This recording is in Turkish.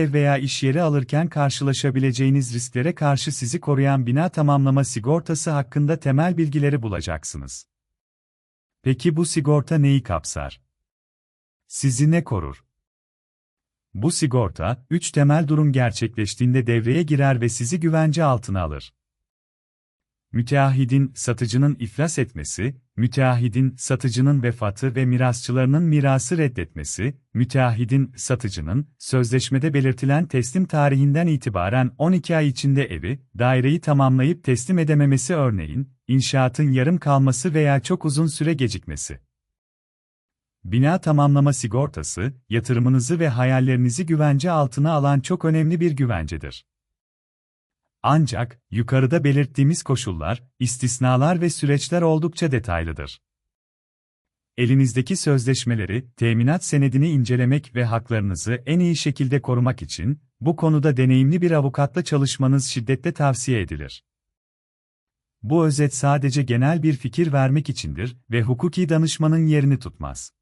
ev veya iş yeri alırken karşılaşabileceğiniz risklere karşı sizi koruyan bina tamamlama sigortası hakkında temel bilgileri bulacaksınız. Peki bu sigorta neyi kapsar? Sizi ne korur? Bu sigorta, üç temel durum gerçekleştiğinde devreye girer ve sizi güvence altına alır. Müteahhidin, satıcının iflas etmesi, müteahhidin, satıcının vefatı ve mirasçılarının mirası reddetmesi, müteahhidin, satıcının, sözleşmede belirtilen teslim tarihinden itibaren 12 ay içinde evi, daireyi tamamlayıp teslim edememesi örneğin, inşaatın yarım kalması veya çok uzun süre gecikmesi. Bina tamamlama sigortası, yatırımınızı ve hayallerinizi güvence altına alan çok önemli bir güvencedir. Ancak, yukarıda belirttiğimiz koşullar, istisnalar ve süreçler oldukça detaylıdır. Elinizdeki sözleşmeleri, teminat senedini incelemek ve haklarınızı en iyi şekilde korumak için, bu konuda deneyimli bir avukatla çalışmanız şiddetle tavsiye edilir. Bu özet sadece genel bir fikir vermek içindir ve hukuki danışmanın yerini tutmaz.